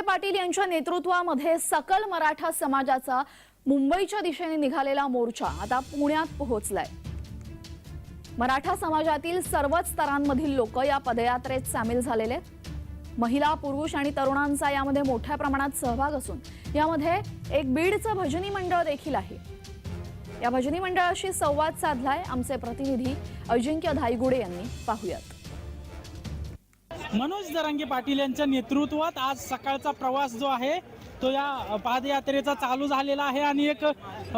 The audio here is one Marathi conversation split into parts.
जरांगे पाटील यांच्या नेतृत्वामध्ये सकल मराठा समाजाचा मुंबईच्या दिशेने निघालेला मोर्चा आता पुण्यात पोहोचलाय. मराठा समाजातील सर्वच स्तरांमधील लोक या पदयात्रेत सामील झालेले आहेत. महिला पुरुष आणि तरुणांचा यामध्ये मोठ्या प्रमाणात सहभाग असून यामध्ये एक बीडचं भजनी मंडळ देखील आहे. या भजनी मंडळाशी संवाद साधलाय आमचे प्रतिनिधी अजिंक्य धाईगुडे यांनी. पाहुयात. मनोज दरांगे पाटील यांच्या नेतृत्वात आज सकाळचा प्रवास जो आहे तो या पादयात्रेचा चालू झालेला आहे आणि एक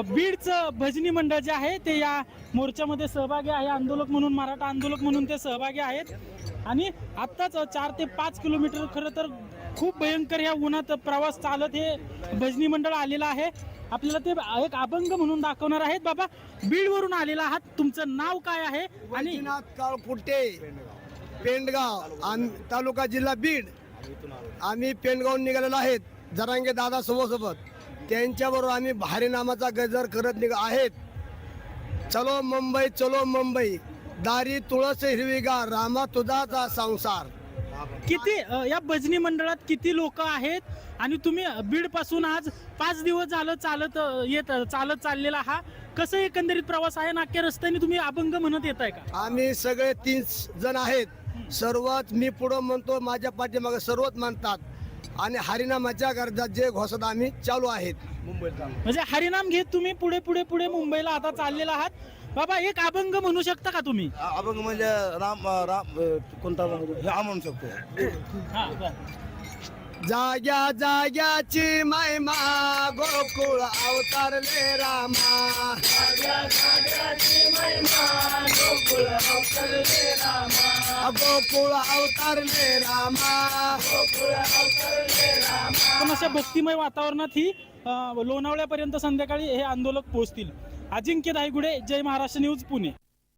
बीडचं भजनी मंडळ जे आहे ते या मोर्चामध्ये सहभागी आहे. आंदोलक म्हणून मराठा आंदोलक म्हणून ते सहभागी आहेत. आणि आत्ताच चार ते पाच किलोमीटर खरं तर खूप भयंकर या उन्हात प्रवास चालत हे भजनी मंडळ आलेलं आहे. आपल्याला ते एक अभंग म्हणून दाखवणार आहेत. बाबा बीडवरून आलेला आहात. तुमचं नाव काय आहे? आणि वैजनाथ काळपुटे पेंडगाव आम तालुका जिल्हा बीड आम्ही पेंडगाव निघालेलो आहेत. जरांगे दादा सोबत त्यांच्याबरोबर आम्ही भारी नामाचा गजर करत निघ आहेत. चलो मुंबई चलो मुंबई. दारी तुळस हिरवीगार. रामा तुझाचा संसार. किती अ, या भजनी मंडळात किती लोक आहेत? आणि तुम्ही बीडपासून आज पाच दिवस झालं चालत अ, येत चालत चाललेला हा. कसं एकंदरीत प्रवास आहे? नाक्या रस्त्याने तुम्ही अभंग म्हणत येत आहे का? आम्ही सगळे तीन जण आहेत. सर्वात मी पुढं म्हणतो माझ्या पाठीमागे सर्वच म्हणतात आणि हरिनामाच्या गरजा जे घोषणा आम्ही चालू आहेत. म्हणजे हरिनाम घेत तुम्ही पुढे पुढे पुढे मुंबईला आता चाललेला आहात. बाबा एक अभंग म्हणू शकता का तुम्ही? अभंग म्हणजे राम राम कोणता अभंग? हे म्हणू शकतो. हा, बरं. जाग्या जाग्याची महिमा गोकुळ अवतारले रामा. गोकुळ अवतारले रामा. पण अशा भक्तिमय वातावरणात ही अ, लोणावळ्यापर्यंत संध्याकाळी हे आंदोलक पोहोचतील. अजिंक्य दायगुडे जय महाराष्ट्र न्यूज पुणे.